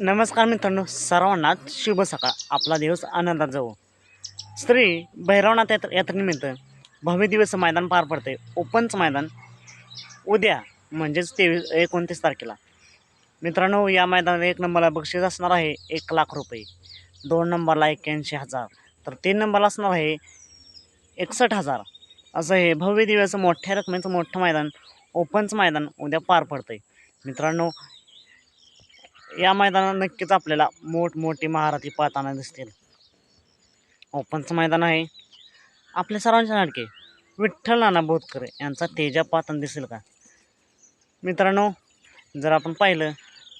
नमस्कार मित्रांनो सर्वांना शुभ सकाळ. आपला दिवस आनंदात जाऊ स्त्री भैरवनाथ यात्र यात्रेनिमित्त भव्य दिवस मैदान पार पडते ओपनचं मैदान उद्या म्हणजेच तेवीस एकोणतीस तारखेला. मित्रांनो या मैदानात एक नंबरला बक्षीस असणार आहे एक लाख रुपये. दोन नंबरला एक्क्याऐंशी हजार. तर तीन नंबरला असणार आहे एकसष्ट हजार. असं हे भव्य दिवस मोठ्या रकमेचं मोठं मैदान ओपनचं मैदान उद्या पार पडतं आहे मित्रांनो या मैदानात नक्कीच आपल्याला मोठमोठी महाराथी पाहताना दिसतील. ओपनचं मैदान आहे. आपल्या सर्वांचे नाटके. विठ्ठल नाना बोधकर यांचा तेजा पाहताना दिसेल का? मित्रांनो जर आपण पाहिलं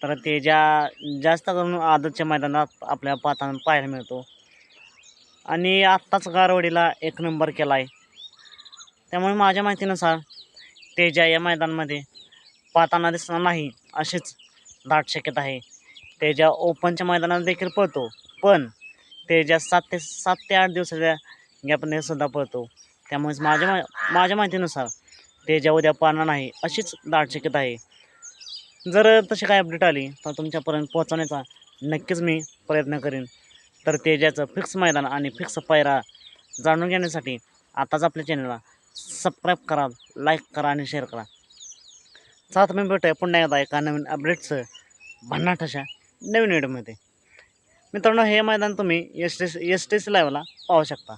तर तेजा जास्त करून आदतच्या मैदानात आपल्या पाहताना पाहायला मिळतो. आणि आत्ताच गारवडीला एक नंबर केला आहे त्यामुळे माझ्या माहितीनुसार तेजा या मैदानामध्ये पाहताना दिसणार नाही असेच दाट शक्यता आहे. त्याच्या ओपनच्या मैदानात देखील पळतो. पण तेजा सात ते सात ते आठ दिवसाच्या गॅपने सुद्धा पळतो. त्यामुळेच माझ्या मा माझ्या माहितीनुसार तेजा उद्या पाळणार नाही अशीच दाट शक्यता आहे. जर तशी काय अपडेट आली तर तुमच्यापर्यंत पोहोचवण्याचा नक्कीच मी प्रयत्न करेन. तर तेजाचं फिक्स मैदान आणि फिक्स पायरा जाणून घेण्यासाठी आताच आपल्या चॅनलला सबस्क्राईब करा लाईक करा आणि शेअर करा. सात मी भेटूया. पुन्हा एकदा एका नवीन अपडेटचं भन्नाट अशा नवीन व्हिडिओमध्ये मित्रांनो हे मैदान तुम्ही S T S T C लाईव्हला पाहू शकता.